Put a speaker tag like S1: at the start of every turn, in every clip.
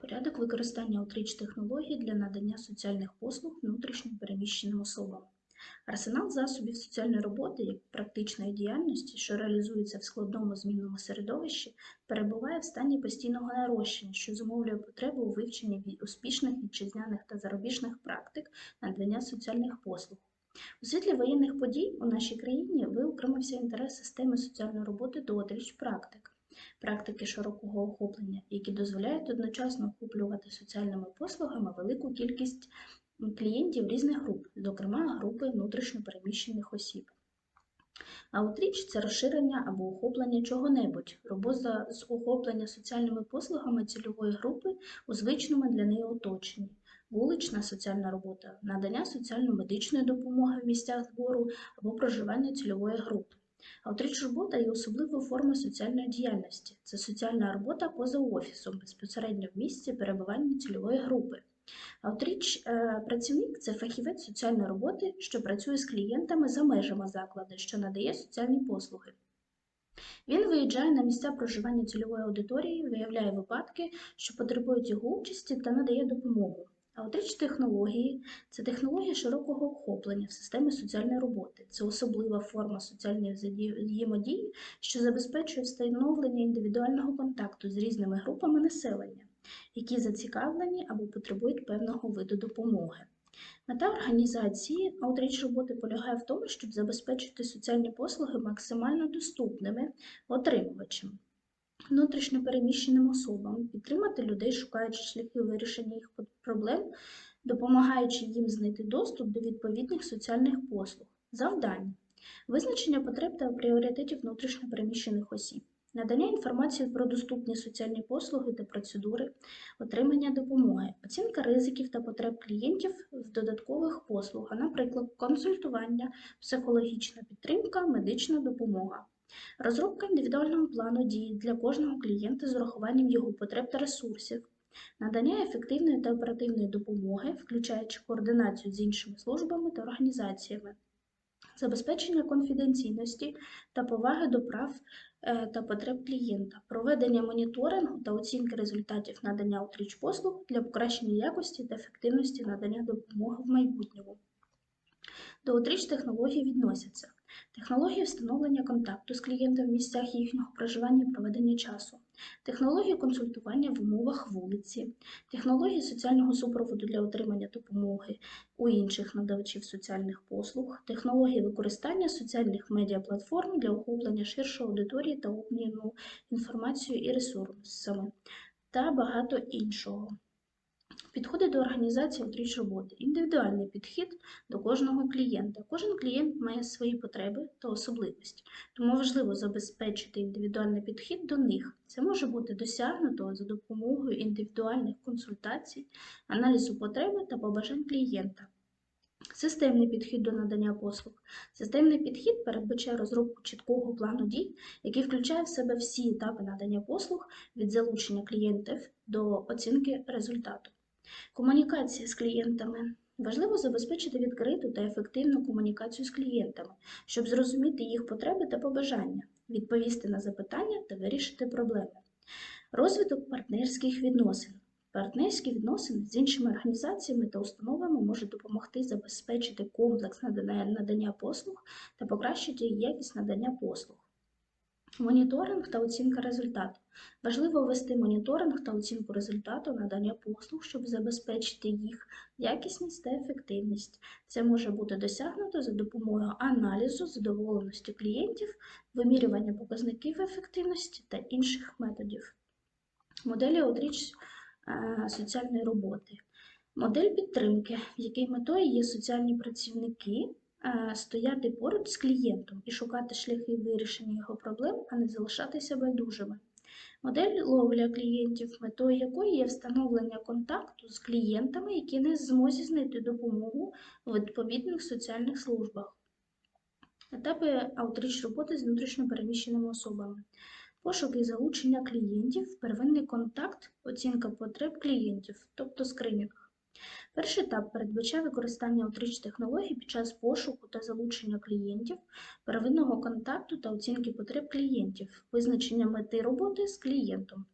S1: Порядок використання outreach технологій для надання соціальних послуг внутрішньо переміщеним особам. Арсенал засобів соціальної роботи як практичної діяльності, що реалізується в складному змінному середовищі, перебуває в стані постійного нарощення, що зумовлює потребу у вивченні успішних вітчизняних та зарубіжних практик надання соціальних послуг. У світлі воєнних подій у нашій країні виокремився інтерес системи соціальної роботи до outreach практик практики широкого охоплення, які дозволяють одночасно охоплювати соціальними послугами велику кількість клієнтів різних груп, зокрема групи внутрішньопереміщених осіб. Аутріч це розширення або охоплення чого-небудь, робота з охоплення соціальними послугами цільової групи у звичному для неї оточенні, вулична соціальна робота, надання соціально-медичної допомоги в місцях збору або проживання цільової групи. Аутріч робота є особливою формою соціальної діяльності. Це соціальна робота поза офісом, безпосередньо в місці перебування цільової групи. Аутріч е, працівник це фахівець соціальної роботи, що працює з клієнтами за межами закладу, що надає соціальні послуги. Він виїжджає на місця проживання цільової аудиторії, виявляє випадки, що потребують його участі та надає допомогу. Аутріч технології це технологія широкого охоплення в системі соціальної роботи. Це особлива форма соціальної взаємодії, що забезпечує встановлення індивідуального контакту з різними групами населення, які зацікавлені або потребують певного виду допомоги. Мета організації аутріч роботи полягає в тому, щоб забезпечити соціальні послуги максимально доступними отримувачам, внутрішньо переміщеним особам, підтримати людей, шукаючи шляхи вирішення їх проблем, допомагаючи їм знайти доступ до відповідних соціальних послуг. Завдання визначення потреб та пріоритетів внутрішньо переміщених осіб. Надання інформації про доступні соціальні послуги та процедури, отримання допомоги, оцінка ризиків та потреб клієнтів в додаткових послугах, наприклад, консультування, психологічна підтримка, медична допомога. Розробка індивідуального плану дій для кожного клієнта з урахуванням його потреб та ресурсів, надання ефективної та оперативної допомоги, включаючи координацію з іншими службами та організаціями, забезпечення конфіденційності та поваги до прав е, та потреб клієнта, проведення моніторингу та оцінки результатів надання утріч послуг для покращення якості та ефективності надання допомоги в майбутньому. До утріч технологій відносяться технології встановлення контакту з клієнтом в місцях їхнього проживання і проведення часу, технології консультування в умовах вулиці, технології соціального супроводу для отримання допомоги у інших надавачів соціальних послуг, технології використання соціальних медіаплатформ для охоплення ширшої аудиторії та обміну інформацією і ресурсами. Та багато іншого. Підходи до організації утріч роботи. Індивідуальний підхід до кожного клієнта. Кожен клієнт має свої потреби та особливості, тому важливо забезпечити індивідуальний підхід до них. Це може бути досягнуто за допомогою індивідуальних консультацій, аналізу потреби та побажань клієнта. Системний підхід до надання послуг. Системний підхід передбачає розробку чіткого плану дій, який включає в себе всі етапи надання послуг від залучення клієнтів до оцінки результату. Комунікація з клієнтами. Важливо забезпечити відкриту та ефективну комунікацію з клієнтами, щоб зрозуміти їх потреби та побажання, відповісти на запитання та вирішити проблеми. Розвиток партнерських відносин. Партнерські відносини з іншими організаціями та установами можуть допомогти забезпечити комплекс надання, послуг та покращити якість надання послуг. Моніторинг та оцінка результату. Важливо ввести моніторинг та оцінку результату надання послуг, щоб забезпечити їх якісність та ефективність. Це може бути досягнуто за допомогою аналізу задоволеності клієнтів, вимірювання показників ефективності та інших методів. Моделі отріч е, соціальної роботи. Модель підтримки, в якій метою є соціальні працівники стояти поруч з клієнтом і шукати шляхи вирішення його проблем, а не залишатися байдужими. Модель ловля клієнтів, метою якої є встановлення контакту з клієнтами, які не змозі знайти допомогу в відповідних соціальних службах. Етапи аутріч роботи з внутрішньо переміщеними особами. Пошук і залучення клієнтів, первинний контакт, оцінка потреб клієнтів, тобто скринінг. Перший етап передбачає використання утріч технологій під час пошуку та залучення клієнтів, первинного контакту та оцінки потреб клієнтів, визначення мети роботи з клієнтом.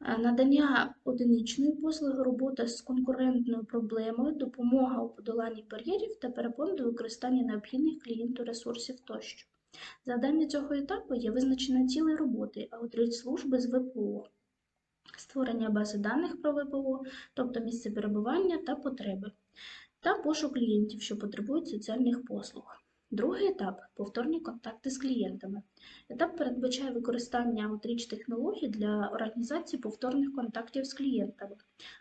S1: Е, Надання одиничної послуги, робота з конкурентною проблемою, допомога у подоланні бар'єрів та перепон до використання необхідних клієнту ресурсів тощо. Завдання цього етапу є визначення цілей роботи, аутріч служби з ВПО, створення бази даних про ВПО, тобто місце перебування та потреби, та пошук клієнтів, що потребують соціальних послуг. Другий етап повторні контакти з клієнтами. Етап передбачає використання аутріч технологій для організації повторних контактів з клієнтами,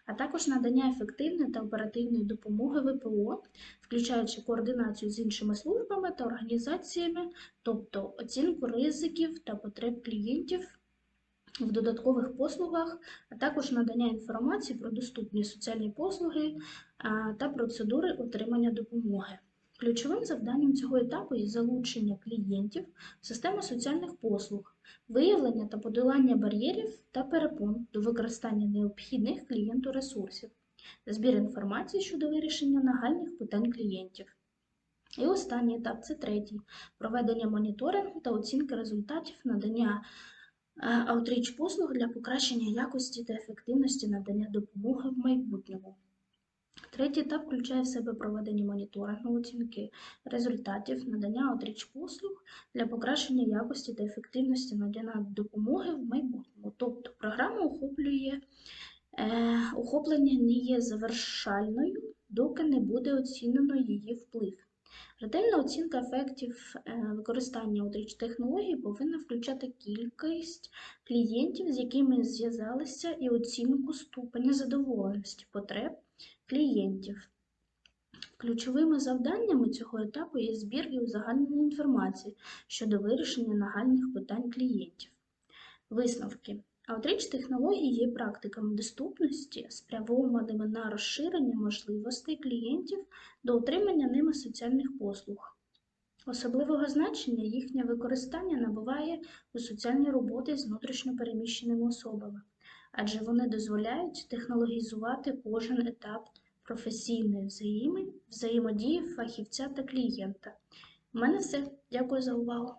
S1: а також надання ефективної та оперативної допомоги ВПО, включаючи координацію з іншими службами та організаціями, тобто оцінку ризиків та потреб клієнтів в додаткових послугах, а також надання інформації про доступні соціальні послуги та процедури отримання допомоги. Ключовим завданням цього етапу є залучення клієнтів в систему соціальних послуг, виявлення та подолання бар'єрів та перепон до використання необхідних клієнту ресурсів, збір інформації щодо вирішення нагальних питань клієнтів. І останній етап це третій проведення моніторингу та оцінки результатів надання аутріч послуг для покращення якості та ефективності надання допомоги в майбутньому. Третій етап включає в себе проведення моніторингу, оцінки результатів надання аутріч послуг для покращення якості та ефективності надання допомоги в майбутньому. Тобто програма охоплює е, охоплення не є завершальною, доки не буде оцінено її вплив. Ретельна оцінка ефектів е, використання аутріч технологій повинна включати кількість клієнтів, з якими зв'язалися, і оцінку ступеня задоволеності потреб клієнтів. Ключовими завданнями цього етапу є збір і узагальнення інформації щодо вирішення нагальних питань клієнтів. Висновки. Аутріч технологій є практиками доступності, спрямованими на розширення можливостей клієнтів до отримання ними соціальних послуг. Особливого значення їхнє використання набуває у соціальній роботі з внутрішньо переміщеними особами, адже вони дозволяють технологізувати кожен етап професійної взаємодії фахівця та клієнта. У мене все. Дякую за увагу.